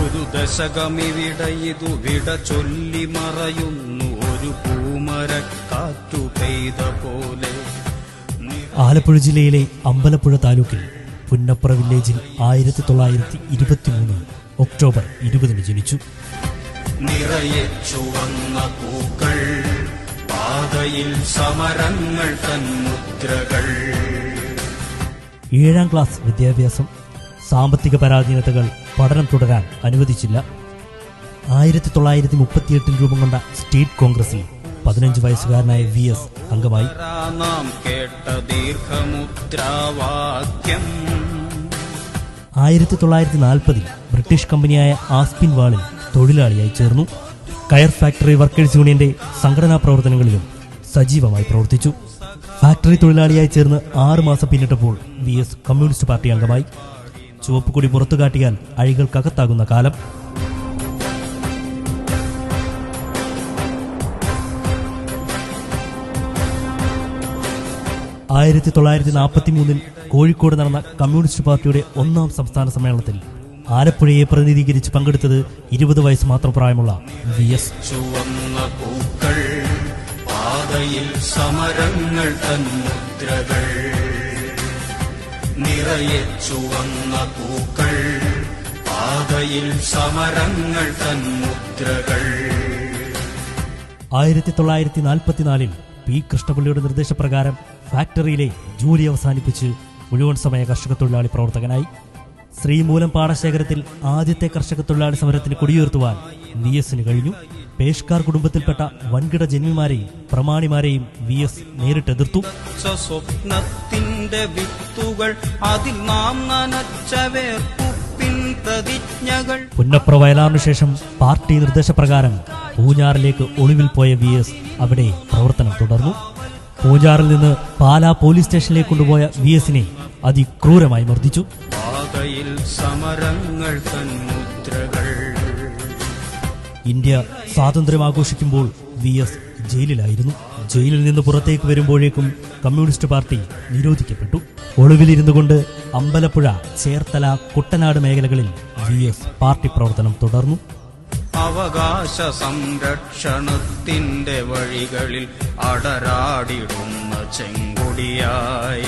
ഒരു ദശകമിവിടെ ഇതു വിട ചൊല്ലി മറയുന്നു. ഒരു പൂമര പൂമരക്കാറ്റു പെയ്ത പോലെ. ആലപ്പുഴ ജില്ലയിലെ അമ്പലപ്പുഴ താലൂക്കിൽ പുന്നപ്ര വില്ലേജിൽ ആയിരത്തി തൊള്ളായിരത്തി ഇരുപത്തിമൂന്ന് ഒക്ടോബർ ഇരുപതിന് ജനിച്ചു. നിറയെ ചുവന്ന പൂക്കൾ പാതയിൽ സമരങ്ങൾ തൻ ഏഴാം ക്ലാസ് വിദ്യാഭ്യാസം സാമ്പത്തിക പരാധീനതകൾ പഠനം തുടരാൻ അനുവദിച്ചില്ല. ആയിരത്തി തൊള്ളായിരത്തി മുപ്പത്തിയെട്ടിൽ രൂപം കൊണ്ട സ്റ്റേറ്റ് കോൺഗ്രസിൽ പതിനഞ്ച് വയസ്സുകാരനായ വി എസ് അംഗമായി ാ. ആയിരത്തി തൊള്ളായിരത്തി നാൽപ്പതിൽ ബ്രിട്ടീഷ് കമ്പനിയായ ആസ്പിൻ വാളിൽ തൊഴിലാളിയായി ചേർന്നു. കയർ ഫാക്ടറി വർക്കേഴ്സ് യൂണിയന്റെ സംഘടനാ പ്രവർത്തനങ്ങളിലും സജീവമായി പ്രവർത്തിച്ചു. ഫാക്ടറി തൊഴിലാളിയായി ചേർന്ന് ആറ് മാസം പിന്നിട്ടപ്പോൾ വി എസ് കമ്മ്യൂണിസ്റ്റ് പാർട്ടി അംഗമായി. ചുവപ്പ് കൊടി പുറത്തു കാട്ടിയാൽ അഴികൾക്കകത്താകുന്ന കാലം. ആയിരത്തി തൊള്ളായിരത്തി നാൽപ്പത്തി മൂന്നിൽ കോഴിക്കോട് നടന്ന കമ്മ്യൂണിസ്റ്റ് പാർട്ടിയുടെ ഒന്നാം സംസ്ഥാന സമ്മേളനത്തിൽ ആലപ്പുഴയെ പ്രതിനിധീകരിച്ച് പങ്കെടുത്തത് ഇരുപത് വയസ്സ് മാത്രം പ്രായമുള്ള വി എസ് ചുവന്ന സമരങ്ങൾ തൻ മുദ്രകൾ നിറയെ ചുവന്ന പൂക്കൾ പാതയിൽ സമരങ്ങൾ തൻ മുദ്രകൾ ആയിരത്തി തൊള്ളായിരത്തി നാൽപ്പത്തിനാലിൽ പി കൃഷ്ണപിള്ളിയുടെ നിർദ്ദേശപ്രകാരം ഫാക്ടറിയിലെ ജോലി അവസാനിപ്പിച്ച് മുഴുവൻ സമയ കർഷക തൊഴിലാളി പ്രവർത്തകനായി. ശ്രീമൂലം പാടശേഖരത്തിൽ ആദ്യത്തെ കർഷക തൊഴിലാളി സമരത്തിന് കൊടിയുയർത്തുവാൻ നിയസിന് കഴിഞ്ഞു. പേഷ്കാർ കുടുംബത്തിൽപ്പെട്ട വൻകിട ജന്മിമാരെയും പ്രമാണിമാരെയും വി എസ് നേരിട്ടെതിർത്തു. സ്വപ്നത്തിന്റെ വിത്തുകൾ അതിൽ നാം പ്രതിജ്ഞകൾ. പുന്നപ്ര വയലാറിനു ശേഷം പാർട്ടി നിർദ്ദേശപ്രകാരം പൂഞ്ഞാറിലേക്ക് ഒളിവിൽ പോയ വി എസ് അവിടെ പ്രവർത്തനം തുടർന്നു. പൂഞ്ഞാറിൽ നിന്ന് പാലാ പോലീസ് സ്റ്റേഷനിലേക്ക് കൊണ്ടുപോയ വി എസിനെ അതിക്രൂരമായി മർദ്ദിച്ചു. സമരങ്ങൾ തൻ മുദ്രകൾ ഇന്ത്യ സ്വാതന്ത്ര്യം ആഘോഷിക്കുമ്പോൾ വി എസ് ജയിലിലായിരുന്നു. ജയിലിൽ നിന്ന് പുറത്തേക്ക് വരുമ്പോഴേക്കും കമ്മ്യൂണിസ്റ്റ് പാർട്ടി നിരോധിക്കപ്പെട്ടു. ഒളിവിലിരുന്നു കൊണ്ട് അമ്പലപ്പുഴ ചേർത്തല കുട്ടനാട് മേഖലകളിൽ വി എസ് പാർട്ടി പ്രവർത്തനം തുടർന്നു. അവകാശ സംരക്ഷണത്തിന്റെ വഴികളിൽ അടരാടിടുന്ന ചെങ്കൊടിയായി.